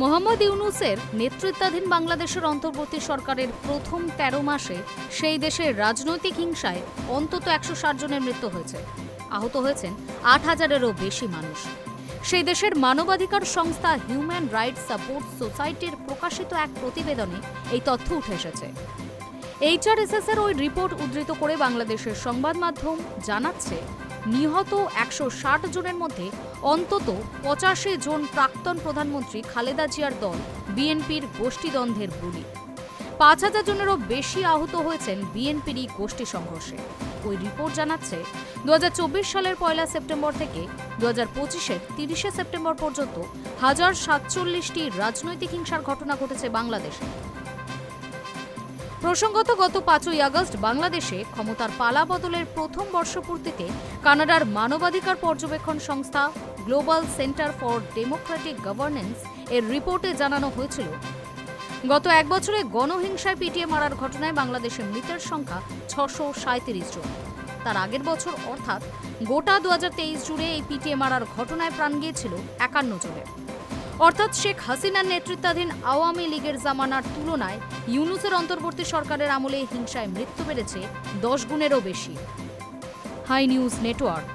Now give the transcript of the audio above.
মোহাম্মদ ইউনুসের নেতৃত্বাধীন বাংলাদেশের অন্তর্বর্তী সরকারের প্রথম তেরো মাসে সেই দেশের রাজনৈতিক হিংসায় অন্তত একশো ষাট জনের মৃত্যু হয়েছে। আহত হয়েছেন আট হাজারেরও বেশি মানুষ। সেই দেশের মানবাধিকার সংস্থা হিউম্যান রাইটস সাপোর্ট সোসাইটির প্রকাশিত এক প্রতিবেদনে এই তথ্য উঠে এসেছে। এইচআরএসএস এর ওই রিপোর্ট উদ্ধৃত করে বাংলাদেশের সংবাদ মাধ্যম জানাচ্ছে নিহত একশো ষাট জনের মধ্যে অন্তত পঁচাশি জন প্রাক্তন প্রধানমন্ত্রী খালেদা জিয়ার দল, বিএনপির গোষ্ঠীদ্বন্দ্বের বলি পাঁচ হাজার জনেরও বেশি আহত হয়েছেন বিএনপিরই গোষ্ঠী সংঘর্ষে। ওই রিপোর্ট জানাচ্ছে দু হাজার চব্বিশ সালের পয়লা সেপ্টেম্বর থেকে দু হাজার পঁচিশের তিরিশে সেপ্টেম্বর পর্যন্ত হাজার সাতচল্লিশটি রাজনৈতিক হিংসার ঘটনা ঘটেছে বাংলাদেশে। প্রসঙ্গত, গত পাঁচই আগস্ট বাংলাদেশে ক্ষমতার পালা বদলের প্রথম বর্ষপূর্তিতে কানাডার মানবাধিকার পর্যবেক্ষণ সংস্থা global centre for democratic governance এর রিপোর্টে জানানো হয়েছিল, গত এক বছরে গণহিংসায় পিটিয়ে মারার ঘটনায় বাংলাদেশে মৃতের সংখ্যা ছশো সাঁত্রিশ জন। তার আগের বছর, অর্থাৎ গোটা দুহাজার তেইশ জুড়ে এই পিটিয়ে মারার ঘটনায় প্রাণ গিয়েছিল একান্ন জনের। অর্থাৎ শেখ হাসিনার নেতৃত্বাধীন আওয়ামী লীগের জামানার তুলনায় ইউনুসের অন্তর্বর্তী সরকারের আমলে হিংসায় মৃত্যু বেড়েছে দশ গুণেরও বেশি। Hi news network.